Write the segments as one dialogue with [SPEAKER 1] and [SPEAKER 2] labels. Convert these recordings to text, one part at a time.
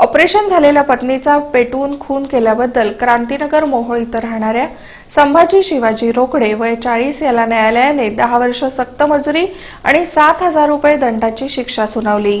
[SPEAKER 1] Operation झालेल्या पत्नीचा पेटवून खून केल्याबद्दल क्रांतीनगर मोहोळ इथं राहणाऱ्या संभाजी शिवाजी रोकडे वय चाळीस याला न्यायालयाने दहा वर्ष सक्त मजुरी आणि सात हजार रुपये दंडाची शिक्षा सुनावली.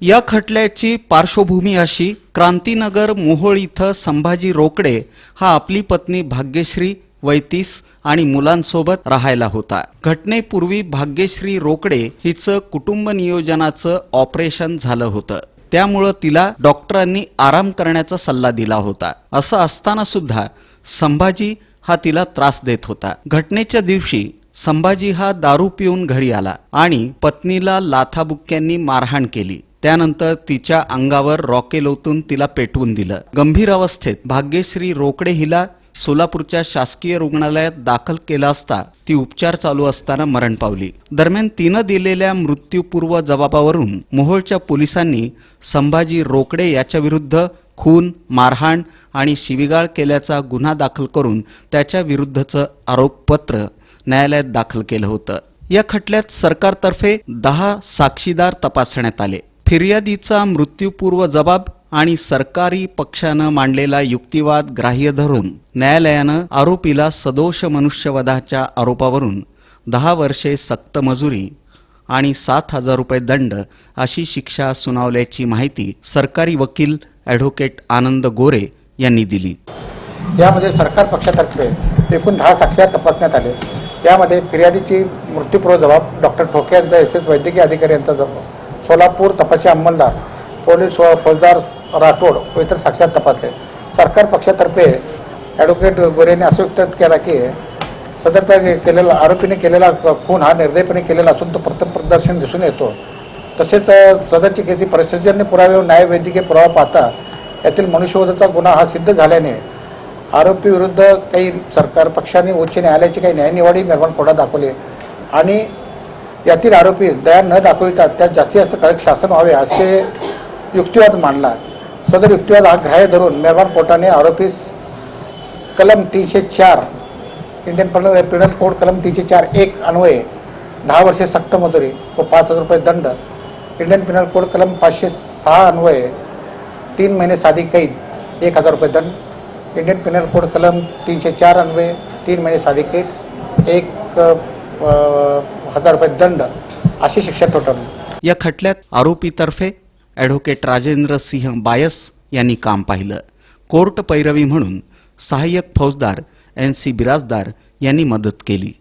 [SPEAKER 2] या खटल्याची पार्श्वभूमी अशी क्रांतीनगर मोहोळ इथं संभाजी रोकडे हा आपली पत्नी भाग्यश्री वैतीस आणि मुलांसोबत राहायला होता. घटनेपूर्वी भाग्यश्री रोकडे हिचं कुटुंब नियोजनाचं ऑपरेशन झालं होतं. त्यामुळं तिला डॉक्टरांनी आराम करण्याचा सल्ला दिला होता. असं असताना सुद्धा संभाजी हा तिला त्रास देत होता. घटनेच्या दिवशी संभाजी हा दारू पिऊन घरी आला आणि पत्नीला लाथाबुक्क्यांनी मारहाण केली. त्यानंतर तिच्या अंगावर रॉकेल ओतून तिला पेटवून दिलं. गंभीर अवस्थेत भाग्यश्री रोकडे हिला सोलापूरच्या शासकीय रुग्णालयात दाखल केला असता ती उपचार चालू असताना मरण पावली. दरम्यान तिनं दिलेल्या मृत्यूपूर्व जबाबावरून मोहोळच्या पोलिसांनी संभाजी रोकडे याच्याविरुद्ध खून मारहाण आणि शिविगाळ केल्याचा गुन्हा दाखल करून त्याच्या विरुद्धचं आरोपपत्र न्यायालयात दाखल केलं होतं. या खटल्यात सरकारतर्फे दहा साक्षीदार तपासण्यात आले. फिर्यादीचा मृत्यूपूर्व जबाब आणि सरकारी पक्षानं मांडलेला युक्तिवाद ग्राह्य धरून न्यायालयानं आरोपीला सदोष मनुष्यवधाच्या आरोपावरून दहा वर्षे सक्त मजुरी आणि सात हजार रुपये दंड अशी शिक्षा सुनावल्याची माहिती सरकारी वकील ॲडव्होकेट आनंद गोरे यांनी दिली.
[SPEAKER 3] यामध्ये सरकार पक्षातर्फे एकूण दहा साक्षीदार तपासण्यात आले. यामध्ये फिर्यादीची मृत्यूपूर्व जबाब डॉक्टर ठोके यांचा एस एस वैद्यकीय अधिकारी यांचा जबाब सोलापूर तपासी अंमलदार पोलीस व फौजदार राठोड व इतर साक्षात तपासले. सरकार पक्षातर्फे ॲडव्होकेट गोरेने असं व्यक्त केला की सदरचा केलेला आरोपीने केलेला खून हा निर्दयपणे केलेला असून तो प्रथम प्रदर्शन दिसून येतो. तसेच सदरची केसी परिसर्जन्य पुरावे व न्यायवैद्यकीय पुरावा पाहता यातील मनुष्यवधाचा गुन्हा हा सिद्ध झाल्याने आरोपी विरुद्ध काही सरकार पक्षाने उच्च न्यायालयाची काही न्यायनिवाडी निर्माण कोर्टात दाखवली? आणि यातील आरोपी दया न दाखविता त्यात जास्तीत जास्त कडक शासन व्हावे असे युक्तिवाद मांडला. सदर युक्तिवाद हा ग्राह्य धरून मेहरबान कोर्टाने आरोपीस कलम तीनशे चार इंडियन पेनल पिनल कोड कलम तीनशे चार एक अन्वये दहा वर्षे सक्त मजुरी व पाच हजार रुपये दंड इंडियन पिनल कोड कलम पाचशे सहा अन्वये तीन महिने साधी कैद एक हजार रुपये दंड इंडियन पिनल कोड कलम तीनशे चार अन्वये तीन महिने साधी कैद एक हजार रुपये दंड अशी शिक्षा ठोठावली
[SPEAKER 2] या खटल्यात आरोपीतर्फे ॲडव्होकेट राजेंद्र सिंह बायस यांनी काम पाहिलं. कोर्ट पैरवी म्हणून सहाय्यक फौजदार एन सी बिराजदार यांनी मदत केली.